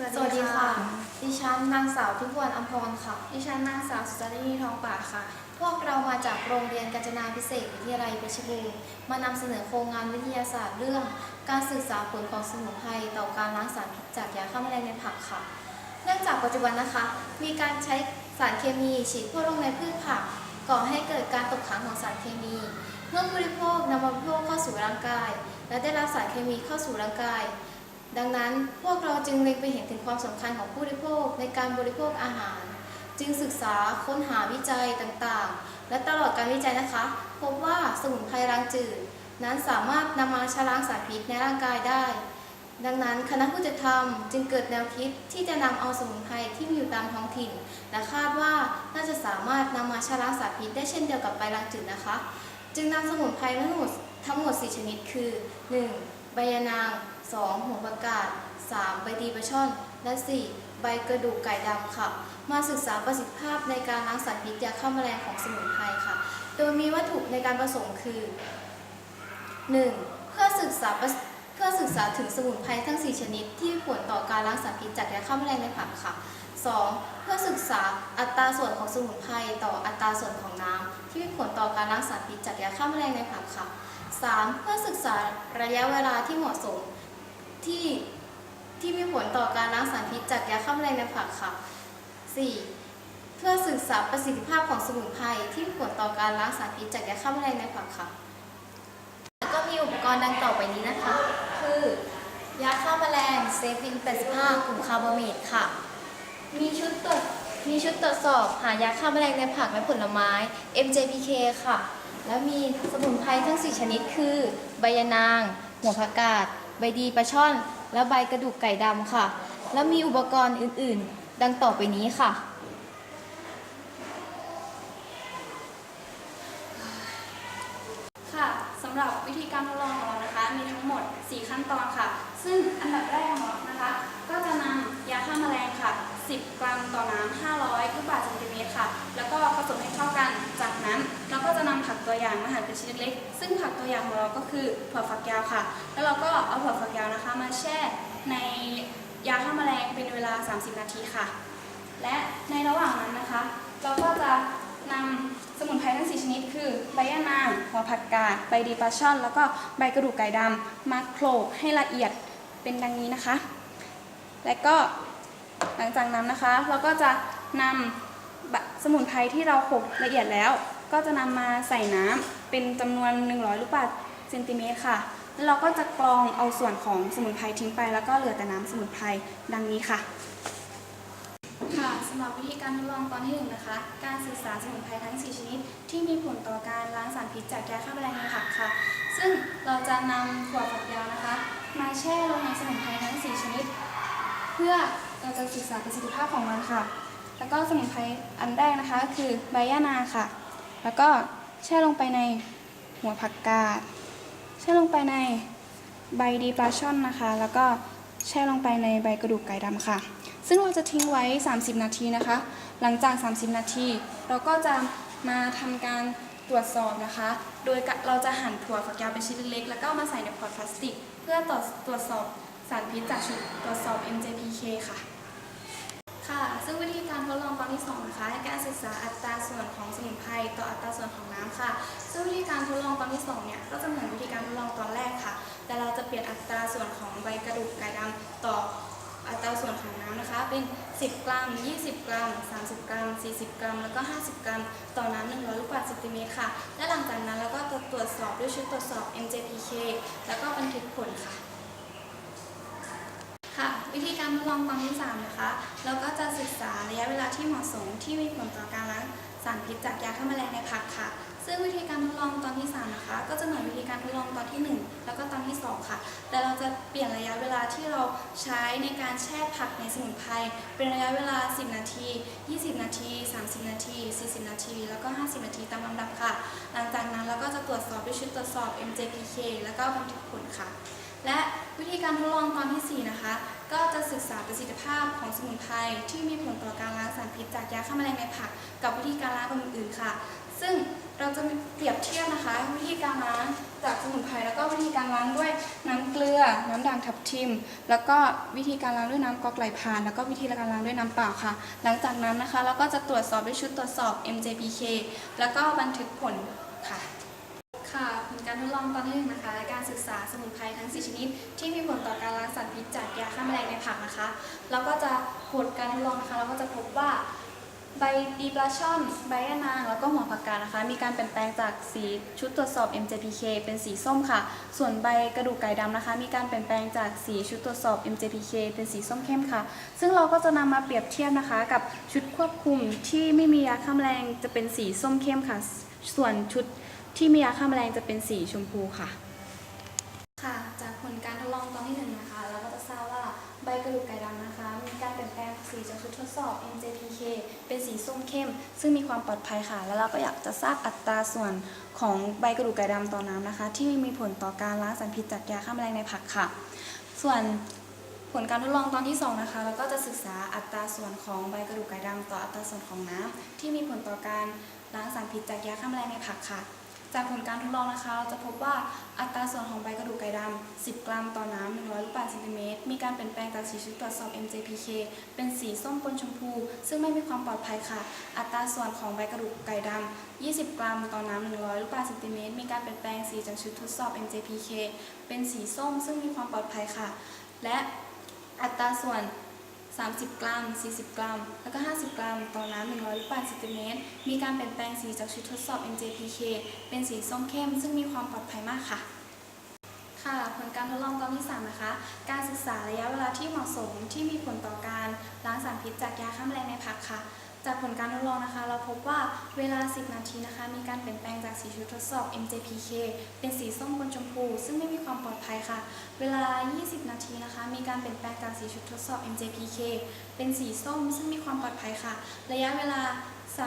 สวัสดีค่ะ ดิฉันนางสาวทิพวรรณอัมพรค่ะ ดิฉันนางสาวสุจารีทองป่าค่ะ พวกเรามาจากโรงเรียนกาญจนาพิเศษวิทยาลัยเพชรบูรณ์ มานำเสนอโครงงานวิทยาศาสตร์เรื่อง การศึกษาผลของสมุนไพรต่อการล้างสารพิษจากยาฆ่าแมลงในผักค่ะ เนื่องจากปัจจุบันนะคะ มีการใช้สารเคมีฉีดพ่นลงในพืชผัก ก่อให้เกิดการตกค้างของสารเคมี เมื่อผู้บริโภคนำมาบริโภคเข้าสู่ร่างกาย และได้รับสารเคมีเข้าสู่ร่างกาย ดังนั้นพวกเราจึงเล็งไปเห็นถึงความสำคัญของผู้บริโภคในการบริโภคอาหาร จึงศึกษาค้นหาวิจัยต่างๆ และตลอดการวิจัยนะคะ พบว่าสมุนไพรล้างจืด นั้นสามารถนำมาชะล้างสารพิษในร่างกายได้ ดังนั้นคณะผู้จัดทำจึงเกิดแนวคิดที่จะนำเอาสมุนไพรที่มีอยู่ตามท้องถิ่น และคาดว่าน่าจะสามารถนำมาชะล้างสารพิษได้เช่นเดียวกับใบล้างจืดนะคะ จึงนำสมุนไพรทั้งหมดทั้งหมด 4 ชนิดคือ 1. ใบยะนาง 2. หัวประกาศ 3. ใบดีปลาช่อน และ 4. ใบกระดูกไก่ดำค่ะ มาศึกษาประสิทธิภาพในการล้างสารพิษยาฆ่าแมลงของสมุนไพรค่ะ โดยมีวัตถุในการผสมคือ 1. เพื่อศึกษาเพื่อศึกษาถึงสมุนไพรทั้ง 4 ชนิด ที่ผลต่อการล้างสารพิษจากยาฆ่าแมลงในผักค่ะ 2. เพื่อศึกษาอัตราส่วนของสมุนไพรต่ออัตราส่วนของน้ำที่มีผลต่อการล้างสารพิษจากยาฆ่าแมลงในผักค่ะ 3. เพื่อศึกษาระยะเวลาที่เหมาะสม ที่ที่มีผลต่อการล้างสารพิษจากยาฆ่าแมลงในผักค่ะ 4. เพื่อศึกษาประสิทธิภาพของสมุนไพรที่มีผลต่อการล้างสารพิษจากยาฆ่าแมลงในผักค่ะแล้วก็มีอุปกรณ์ดังต่อไปนี้นะคะ คือยาฆ่าแมลงเซฟิน 85 กลุ่มคาร์บอเมตค่ะ มีชุดตรวจมีชุดตรวจสอบหายาฆ่าแมลงในผักและผลไม้ MJPK ค่ะ และมีสมุนไพรทั้ง 4 ชนิดคือ ใบยะนาง หัวผักกาด ใบดีปลาช่อน และใบกระดูกไก่ดำค่ะ และมีอุปกรณ์อื่นๆ ดังต่อไปนี้ค่ะค่ะสำหรับวิธีการทดลองของเรานะคะ มีทั้งหมด 4 ขั้นตอนค่ะ ซึ่งอันดับแรกของเรานะคะ ก็จะนำยาฆ่าแมลงค่ะ 10 กรัมต่อน้ำ500ลูกบาศก์เซนติเมตรค่ะ แล้วก็ผสมให้เข้ากัน จากนั้นเราก็จะนำผักตัวอย่างมาหั่น เป็นชิ้นเล็กๆ ซึ่งผักตัวอย่างของเราก็คือถั่วฝักยาวค่ะ แล้วเราก็เอาถั่วฝักยาวนะคะ มาแช่ในยาฆ่าแมลงเป็นเวลา 30 นาทีค่ะ และในระหว่างนั้นนะคะ เราก็จะนำสมุนไพรทั้ง 4 ชนิด คือใบยะนางหัวผักกาด ใบดีปลาช่อน แล้วก็ใบกระดูกไก่ดำมาโขลกให้ละเอียดเป็นดังนี้นะคะ และก็หลังจากนั้นนะคะ เราก็จะนำสมุนไพรที่เราโขลกละเอียดแล้ว ก็จะนำมาใส่น้ำเป็นจำนวน 100 ลูกบาศก์เซนติเมตรค่ะ แล้วเราก็จะกรองเอาส่วนของสมุนไพรทิ้งไป แล้วก็เหลือแต่น้ำสมุนไพรดังนี้ค่ะ ค่ะสำหรับวิธีการทดลองตอนที่หนึ่งนะคะ การศึกษาสมุนไพรทั้ง 4 ชนิด ที่มีผลต่อการล้างสารพิษจากยาฆ่าแมลงในผักค่ะ ซึ่งเราจะนำถั่วฝักยาวนะคะ มาแช่ลงในสมุนไพรทั้ง 4 ชนิด เพื่อเราจะศึกษาประสิทธิภาพของมันค่ะ แล้วก็สมุนไพรอันแรกนะคะก็คือใบย่านาค่ะ แล้วก็แช่ลงไปในหัวผักกาด แช่ลงไปในใบดีปลาช่อนนะคะ แล้วก็แช่ลงไปในใบกระดูกไก่ดำค่ะ ซึ่งเราจะทิ้งไว้ 30 นาทีนะคะ หลังจาก 30 นาที เราก็จะมาทำการตรวจสอบนะคะ โดยเราจะหั่นถั่วฝักยาวเป็นชิ้นเล็กๆ แล้วก็มาใส่ในพอร์ตพลาสติก เพื่อตรวจสอบสารพิษจากชุดตรวจสอบ MJPK ค่ะ ซึ่งวิธีการทดลองตอนที่2นะคะในการศึกษาอัตราส่วนของสมุนไพรต่ออัตราส่วนของน้ำค่ะ ซึ่งวิธีการทดลองตอนที่2เนี่ยก็จะเหมือนวิธีการทดลองตอนแรกค่ะ แต่เราจะเปลี่ยนอัตราส่วนของใบกระดูกไก่ดำต่ออัตราส่วนของน้ำนะคะ เป็น 10 กรัม 20 กรัม 30 กรัม 40 กรัม แล้วก็ 50 กรัม ต่อน้ำ100ลูกบาศก์เซนติเมตรค่ะ และหลังจากนั้นเราก็จะตรวจสอบด้วยชุดตรวจสอบ MJPK แล้วก็บันทึกผลค่ะค่ะ วิธีการทดลองตอนที่3นะคะ เราก็จะศึกษาระยะเวลาที่เหมาะสมที่มีผลต่อการล้างสารพิษจากยาฆ่าแมลงในผักค่ะ ซึ่งวิธีการทดลองตอนที่ 3 นะคะ ก็จะเหมือนวิธีการทดลองตอนที่ 1 แล้วก็ตอนที่ 2 ค่ะ แต่เราจะเปลี่ยนระยะเวลาที่เราใช้ในการแช่ผักในสมุนไพรเป็นระยะเวลา 10 นาที 20 นาที 30 นาที 40 นาที แล้วก็ 50 นาทีตามลำดับค่ะ หลังจากนั้นเราก็จะตรวจสอบด้วยชุดตรวจสอบ MJPK แล้วก็บันทึกผลค่ะ และวิธีการทดลองตอนที่ 4 นะคะ ก็จะศึกษาประสิทธิภาพของสมุนไพรที่มีผลต่อการล้างสารพิษจากยาฆ่าแมลงในผัก กับวิธีการล้างแบบอื่นๆค่ะ ซึ่งเราจะเปรียบเทียบนะคะ วิธีการล้างจากสมุนไพรแล้วก็วิธีการล้างด้วยน้ำเกลือ น้ำด่างทับทิม แล้วก็วิธีการล้างด้วยน้ำกอกไหลพาน แล้วก็วิธีการล้างด้วยน้ำเปล่าค่ะ หลังจากนั้นนะคะเราก็จะตรวจสอบด้วยชุดตรวจสอบ MJPK แล้วก็บันทึกผล การทดลองตอนที่หนึ่งนะคะและการศึกษาสมุนไพรทั้ง 4 ชนิด ที่มีผลต่อการล้างสารพิษจากยาฆ่าแมลงในผักนะคะ แล้วก็จะผลการทดลองนะคะ เราก็จะพบว่าใบดีปลาช่อน ใบยะนาง แล้วก็หัวผักกาดนะคะ มีการเปลี่ยนแปลงจากสีชุดตรวจสอบ MJPK เป็นสีส้มค่ะ ส่วนใบกระดูกไก่ดำนะคะ มีการเปลี่ยนแปลงจากสีชุดตรวจสอบ MJPK เป็นสีส้มเข้มค่ะ ซึ่งเราก็จะนำมาเปรียบเทียบนะคะ กับชุดควบคุมที่ไม่มียาฆ่าแมลงจะเป็นสีส้มเข้มค่ะ ส่วนชุด ที่มียาฆ่าแมลงจะเป็นสีชมพูค่ะ ค่ะ จากผลการทดลองตอนที่หนึ่งนะคะ เราก็จะทราบว่าใบกระดูกไก่ดำนะคะ มีการเปลี่ยนแปลงสีจากชุดทดสอบ MJPK เป็นสีส้มเข้ม ซึ่งมีความปลอดภัยค่ะ แล้วเราก็อยากจะทราบอัตราส่วนของใบกระดูกไก่ดำต่อน้ำนะคะ ที่มีผลต่อการล้างสารพิษจากยาฆ่าแมลงในผักค่ะ ส่วนผลการทดลองตอนที่สองนะคะเราก็จะศึกษาอัตราส่วนของใบกระดูกไก่ดำต่ออัตราส่วนของน้ำที่มีผลต่อการล้างสารพิษจากยาฆ่าแมลงในผักค่ะ จากผลการทดลองนะคะเราจะพบว่าอัตราส่วนของใบกระดูกไก่ดำ 10 กรัมต่อน้ำ 100 ลูกบาศก์เซนติเมตร มีการเปลี่ยนแปลงจากสีชุดตรวจสอบ MJPK เป็นสีส้มปนชมพู ซึ่งไม่มีความปลอดภัยค่ะ อัตราส่วนของใบกระดูกไก่ดำ 20 กรัมต่อน้ำ 100 ลูกบาศก์เซนติเมตร มีการเปลี่ยนแปลงสีจากชุดทดสอบ MJPK เป็นสีส้ม ซึ่งมีความปลอดภัยค่ะ และอัตราส่วน 30 กรัม 40 กรัม แล้วก็ 50 กรัม ต่อน้ำ100ลูกบาศก์เซนติเมตร มีการเปลี่ยนแปลงสีจากชุดทดสอบ NJPK เป็นสีส้มเข้ม ซึ่งมีความปลอดภัยมากค่ะ ค่ะ ผลการทดลองตอนที่ 3 นะคะ การศึกษาระยะเวลาที่เหมาะสมที่มีผลต่อการล้างสารพิษจากยาฆ่าแมลงในผักค่ะ จากผลการทดลองนะคะ เราพบว่าเวลา 10 นาทีนะคะ มีการเปลี่ยนแปลงจากสีชุดทดสอบ MJPK เป็นสีส้มบนชมพู ซึ่งไม่มีความปลอดภัยค่ะ เวลา 20 นาทีนะคะ มีการเปลี่ยนแปลงจากสีชุดทดสอบ MJPK เป็นสีส้ม ซึ่งมีความปลอดภัยค่ะ ระยะเวลา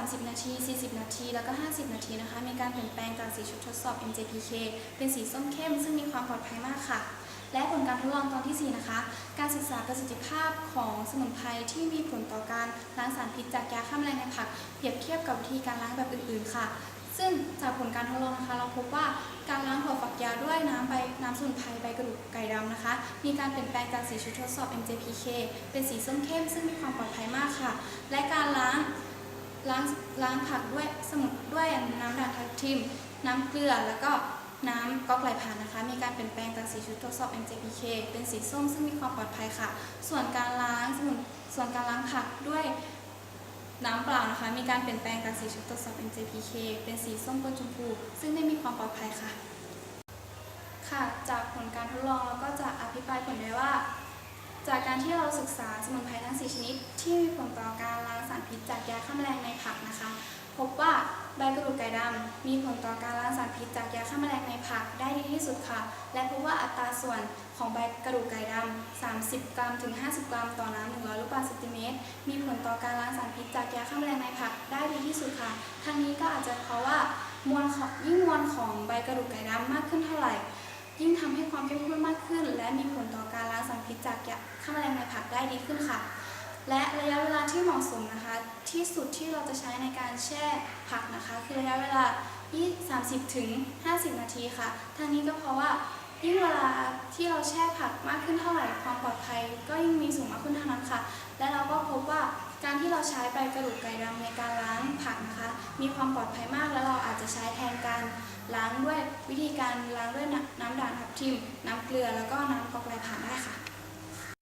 30 นาที 40 นาที แล้วก็ 50 นาทีนะคะ มีการเปลี่ยนแปลงจากสีชุดทดสอบ MJPK เป็นสีส้มเข้ม ซึ่งมีความปลอดภัยมากค่ะ และผลการทดลองตอนที่ 4 นะคะ การศึกษาประสิทธิภาพของสมุนไพรที่มีผลต่อการล้างสารพิษจากยาฆ่าแมลงในผัก เปรียบเทียบกับวิธีการล้างแบบอื่น ๆ ค่ะ ซึ่งจากผลการทดลองนะคะ เราพบว่าการล้างถั่วฝักยาวด้วยน้ำใบน้ำสมุนไพรใบกระดูกไก่ดำนะคะ มีการเปลี่ยนแปลงจากสีชุดทดสอบ MJPK เป็นสีส้มเข้ม ซึ่งมีความปลอดภัยมากค่ะ และการล้างล้างล้างผักด้วยสมุนด้วยน้ำด่างทับทิม น้ำเกลือแล้วก็ น้ำก๊อกไหลผ่านนะคะ มีการเปลี่ยนแปลงจากสีชุดทดสอบ MJPK เป็นสีส้มซึ่งมีความปลอดภัยค่ะ ส่วนการล้างสมุนส่วนการล้างผักด้วยน้ำเปล่านะคะ มีการเปลี่ยนแปลงจากสีชุดตรวจสอบ MJPK เป็นสีส้มปนชมพูซึ่งไม่มีความปลอดภัยค่ะ ค่ะจากผลการทดลองเราก็จะอภิปรายผลได้ว่า จากการที่เราศึกษาสมุนไพรทั้ง 4 ชนิด ที่มีผลต่อการล้างสารพิษจากยาฆ่าแมลงในผักนะคะ พบว่า ใบกระดูกไก่ดำมีผลต่อการล้างสารพิษจากยาฆ่าแมลงในผักได้ดีที่สุดค่ะ และพบว่าอัตราส่วนของใบกระดูกไก่ดำ 30 กรัมถึง 50 กรัมต่อน้ำ100ลูกบาศก์เซนติเมตร มีผลต่อการล้างสารพิษจากยาฆ่าแมลงในผักได้ดีที่สุดค่ะ ทั้งนี้ก็อาจจะเพราะว่ามวลของยิ่งมวลของใบกระดูกไก่ดำมากขึ้นเท่าไหร่ ยิ่งทำให้ความเข้มข้นมากขึ้น และมีผลต่อการล้างสารพิษจากยาฆ่าแมลงในผักได้ดีขึ้นค่ะ และระยะเวลาที่เหมาะสมนะคะที่สุดที่เราจะใช้ในการแช่ผักนะคะ คือระยะเวลา 30 ถึง 50 นาทีค่ะทางนี้ก็เพราะว่ายิ่งเวลาที่เราแช่ผักมากขึ้นเท่าไหร่ความปลอดภัย ก็ยิ่งมีสูงมากขึ้นเท่านั้นค่ะ และเราก็พบว่าการที่เราใช้ใบกระดูกไก่ดำในการล้างผักนะคะ มีความปลอดภัยมากและเราอาจจะใช้แทนการล้างด้วยวิธีการล้างด้วยน้ำด่างทับทิม น้ำเกลือแล้วก็น้ำกรอกไหลผ่านได้ค่ะ